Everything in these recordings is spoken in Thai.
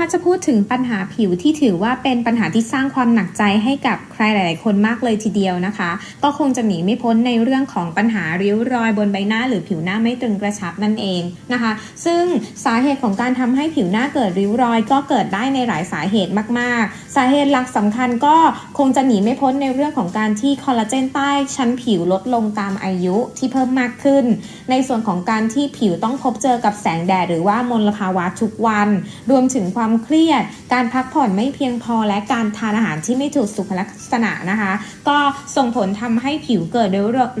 ถ้าจะพูดถึงปัญหาผิวที่ถือว่าเป็นปัญหาที่สร้างความหนักใจให้กับใครหลาย ๆ คนมากเลยทีเดียวนะคะ ก็คงจะหนีไม่พ้นในเรื่องของปัญหาริ้วรอยบนใบหน้า หรือผิวหน้าไม่ตึงกระชับนั่นเองนะคะ ซึ่งสาเหตุของการทำให้ผิวหน้าเกิดริ้วรอย ก็เกิดได้ในหลายสาเหตุมาก ๆ สาเหตุหลักสำคัญก็คงจะหนีไม่พ้นในเรื่องของการที่คอลลาเจนใต้ชั้นผิวลดลงตามอายุที่เพิ่มมากขึ้น ในส่วนของการที่ผิวต้องพบเจอกับแสงแดดหรือว่ามลภาวะทุกวัน รวมถึงความความเครียด การพักผ่อนไม่เพียงพอและการทานอาหารที่ไม่ถูกสุขลักษณะนะคะ ก็ส่งผลทำให้ผิวเกิด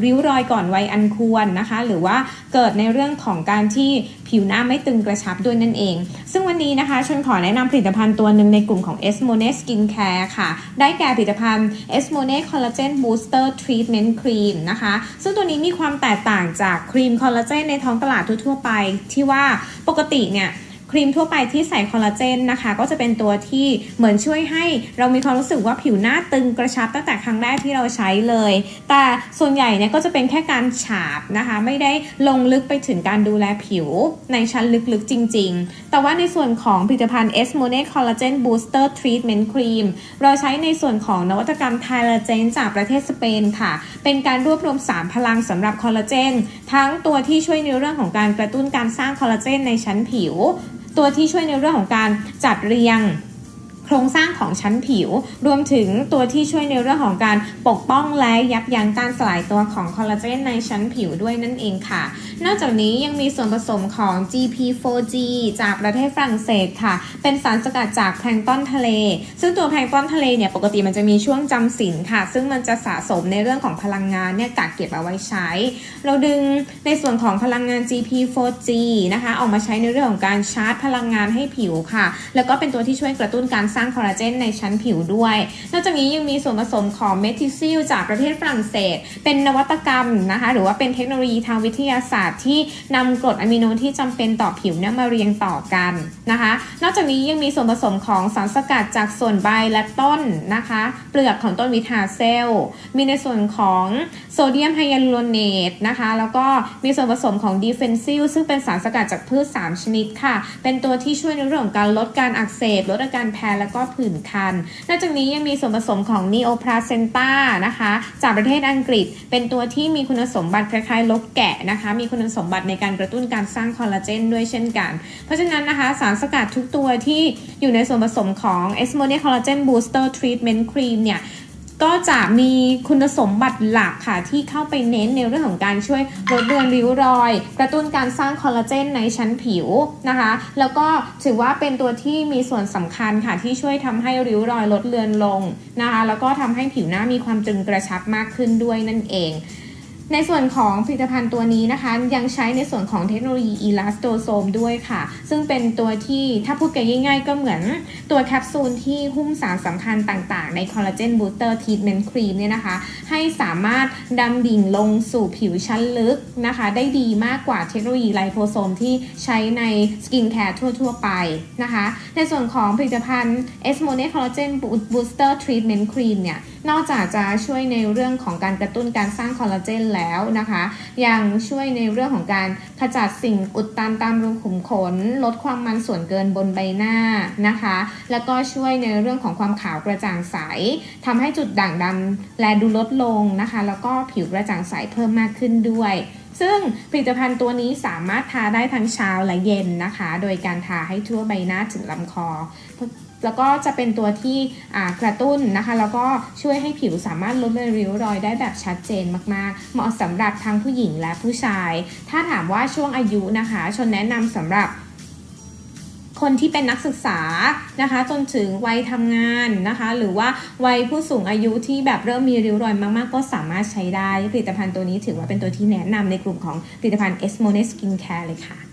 ริ้วรอยก่อนวัยอันควรนะคะ หรือว่าเกิดในเรื่องของการที่ผิวหน้าไม่ตึงกระชับด้วยนั่นเอง ซึ่งวันนี้นะคะชนขอแนะนำผลิตภัณฑ์ตัวหนึ่งในกลุ่มของ e s m o n e Skin Care ค่ะ ได้แก่ผลิตภัณฑ์ e s m o n e Collagen Booster Treatment Cream นะคะ ซึ่งตัวนี้มีความแตกต่างจากครีมคอลลาเจนในท้องตลาดทั่วๆไปที่ว่าปกติเนี่ย ครีมทั่วไปที่ใส่คอลลาเจนนะคะ ก็จะเป็นตัวที่เหมือนช่วยให้เรามีความรู้สึกว่าผิวหน้าตึงกระชับตั้งแต่ครั้งแรกที่เราใช้เลย แต่ส่วนใหญ่เนี่ยก็จะเป็นแค่การฉาบนะคะ ไม่ได้ลงลึกไปถึงการดูแลผิวในชั้นลึกๆจริง ๆ แต่ว่าในส่วนของผลิตภัณฑ์ s m o n e Collagen Booster Treatment Cream เราใช้ในส่วนของนวัตกรรมไทลาเจนจากประเทศสเปนค่ะ เป็นการรวบรวม 3 พลังสำหรับคอลลาเจนทั้งตัวที่ช่วยในเรื่องของการกระตุ้นการสร้างคอลลาเจนในชั้นผิว ตัวที่ช่วยในเรื่องของการจัดเรียง โครงสร้างของชั้นผิว รวมถึงตัวที่ช่วยในเรื่องของการปกป้องและยับยั้งการสลายตัวของคอลลาเจนในชั้นผิวด้วยนั่นเองค่ะ นอกจากนี้ยังมีส่วนผสมของ GP4G จากประเทศฝรั่งเศสค่ะ เป็นสารสกัดจากแพลงต้นทะเล ซึ่งตัวแพลงต้นทะเลเนี่ยปกติมันจะมีช่วงจำศีลค่ะ ซึ่งมันจะสะสมในเรื่องของพลังงานเนี่ยกักเก็บเอาไว้ใช้ เราดึงในส่วนของพลังงาน GP4G นะคะออกมาใช้ในเรื่องของการชาร์จพลังงานให้ผิวค่ะ แล้วก็เป็นตัวที่ช่วยกระตุ้นการสร้างคอลลาเจนในชั้นผิวด้วย นอกจากนี้ยังมีส่วนผสมของเมทิซิลจากประเทศฝรั่งเศส เป็นนวัตกรรมนะคะ หรือว่าเป็นเทคโนโลยีทางวิทยาศาสตร์ที่นำกรดอะมิโนที่จำเป็นต่อผิวเนี่ยมาเรียงต่อกันนะคะ นอกจากนี้ยังมีส่วนผสมของสารสกัดจากส่วนใบและต้นนะคะ เปลือกของต้นวิทาเซล มีในส่วนของโซเดียมไฮยาลูโรเนตนะคะ แล้วก็มีส่วนผสมของดีเฟนซิลซึ่งเป็นสารสกัดจากพืช 3 ชนิดค่ะ เป็นตัวที่ช่วยในเรื่องของการลดการอักเสบ ลดอาการแพ้แล้วก็ผื่นคัน นอกจากนี้ยังมีส่วนผสมของนีโอพลาเซนตานะคะ จากประเทศอังกฤษ เป็นตัวที่มีคุณสมบัติคล้ายๆลกแกะนะคะ มีคุณสมบัติในการกระตุ้นการสร้างคอลลาเจนด้วยเช่นกัน เพราะฉะนั้นนะคะสารสกัดทุกตัวที่อยู่ในส่วนผสมของ e s m o n e Collagen Booster Treatment Cream เนี่ย ก็จะมีคุณสมบัติหลักค่ะ ที่เข้าไปเน้นในเรื่องของการช่วยลดเลือนริ้วรอย กระตุ้นการสร้างคอลลาเจนในชั้นผิวนะคะ แล้วก็ถือว่าเป็นตัวที่มีส่วนสำคัญค่ะ ที่ช่วยทำให้ริ้วรอยลดเลือนลงนะคะ แล้วก็ทำให้ผิวหน้ามีความจึงกระชับมากขึ้นด้วยนั่นเอง ในส่วนของผลิตภัณฑ์ตัวนี้นะคะ ยังใช้ในส่วนของเทคโนโลยีอีลาสโตโซมด้วยค่ะ ซึ่งเป็นตัวที่ถ้าพูดกันง่ายๆ ก็เหมือนตัวแคปซูลที่หุ้มสารสำคัญต่างๆ ในคอลลาเจนบูสเตอร์ทีทเมนต์ครีมเนี่ยนะคะ ให้สามารถดำดิ่งลงสู่ผิวชั้นลึกนะคะ ได้ดีมากกว่าเทคโนโลยีไลโพโซมที่ใช้ในสกินแคร์ทั่วๆ ไปนะคะ ในส่วนของผลิตภัณฑ์ e s m o n e Collagen Booster Treatment Cream เนี่ย นอกจากจะช่วยในเรื่องของการกระตุ้นการสร้างคอลลาเจนแล้วนะคะ ยังช่วยในเรื่องของการขจัดสิ่งอุดตันตามรูขุมขน ลดความมันส่วนเกินบนใบหน้านะคะ แล้วก็ช่วยในเรื่องของความขาวกระจ่างใสทำให้จุดด่างดำแลดูลดลงนะคะ แล้วก็ผิวกระจ่างใสเพิ่มมากขึ้นด้วยซึ่งผลิตภัณฑ์ตัวนี้สามารถทาได้ทั้งเช้าและเย็นนะคะ โดยการทาให้ทั่วใบหน้าถึงลำคอ แล้วก็จะเป็นตัวที่กระตุ้นนะคะ แล้วก็ช่วยให้ผิวสามารถลดเลือนริ้วรอยได้แบบชัดเจนมากๆ เหมาะสำหรับทั้งผู้หญิงและผู้ชาย ถ้าถามว่าช่วงอายุนะคะ ชนแนะนำสำหรับคนที่เป็นนักศึกษานะคะ จนถึงวัยทำงานนะคะ หรือว่าวัยผู้สูงอายุที่แบบเริ่มมีริ้วรอยมากๆ ก็สามารถใช้ได้ผลิตภัณฑ์ตัวนี้ถือว่าเป็นตัวที่แนะนำในกลุ่มของผลิตภัณฑ์ e s m o n e Skin Care เลยค่ะ